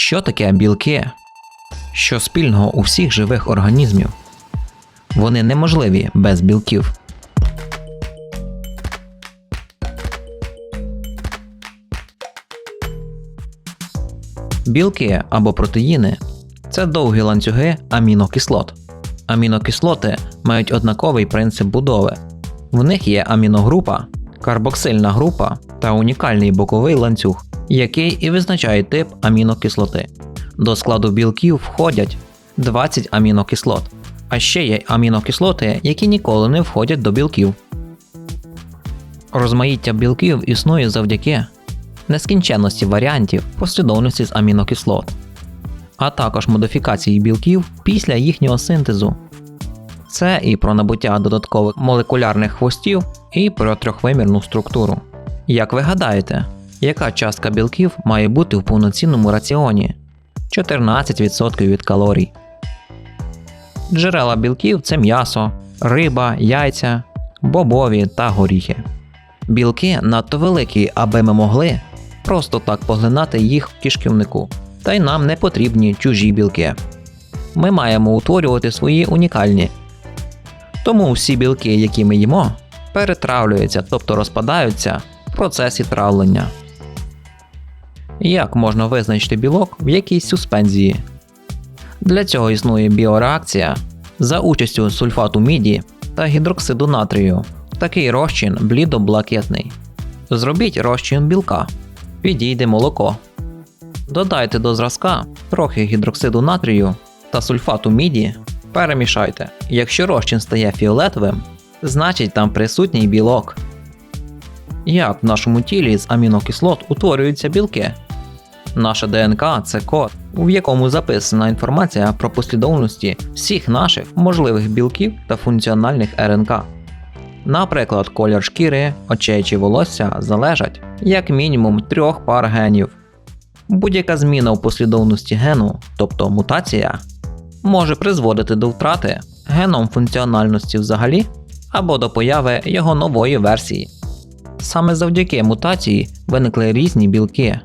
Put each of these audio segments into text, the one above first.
Що таке білки? Що спільного у всіх живих організмів? Вони неможливі без білків. Білки або протеїни це довгі ланцюги амінокислот. Амінокислоти мають однаковий принцип будови. В них є аміногрупа, карбоксильна група та унікальний боковий ланцюг, який і визначає тип амінокислоти. До складу білків входять 20 амінокислот, а ще є амінокислоти, які ніколи не входять до білків. Розмаїття білків існує завдяки нескінченності варіантів послідовності з амінокислот, а також модифікації білків після їхнього синтезу. Це і про набуття додаткових молекулярних хвостів, і про трьохвимірну структуру. Як ви гадаєте, яка частка білків має бути в повноцінному раціоні? 14% від калорій. Джерела білків це м'ясо, риба, яйця, бобові та горіхи. Білки надто великі, аби ми могли просто так поглинати їх в кишківнику. Та й нам не потрібні чужі білки. Ми маємо утворювати свої унікальні. Тому всі білки, які ми їмо, перетравлюються, тобто розпадаються в процесі травлення. Як можна визначити білок в якійсь суспензії? Для цього існує біореакція за участю сульфату міді та гідроксиду натрію. Такий розчин блідо-блакитний. Зробіть розчин білка. Підійде молоко. Додайте до зразка трохи гідроксиду натрію та сульфату міді. Перемішайте. Якщо розчин стає фіолетовим, значить там присутній білок. Як в нашому тілі з амінокислот утворюються білки? Наша ДНК це код, в якому записана інформація про послідовності всіх наших можливих білків та функціональних РНК. Наприклад, колір шкіри, очей чи волосся залежать як мінімум трьох пар генів. Будь-яка зміна в послідовності гену, тобто мутація, може призводити до втрати геном функціональності взагалі або до появи його нової версії. Саме завдяки мутації виникли різні білки,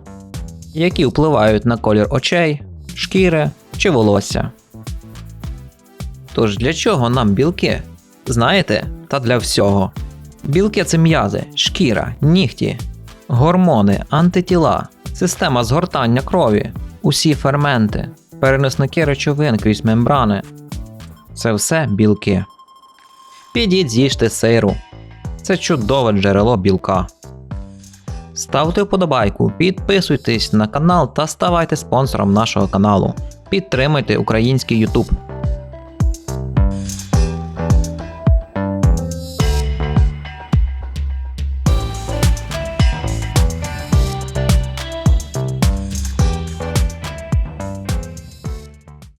які впливають на колір очей, шкіри чи волосся. Тож для чого нам білки? Знаєте, та для всього. Білки це м'язи, шкіра, нігті, гормони, антитіла, система згортання крові, усі ферменти, переносники речовин крізь мембрани. Це все білки. Підіть з'їжте сиру. Це чудове джерело білка. Ставте вподобайку, підписуйтесь на канал та ставайте спонсором нашого каналу. Підтримайте український YouTube.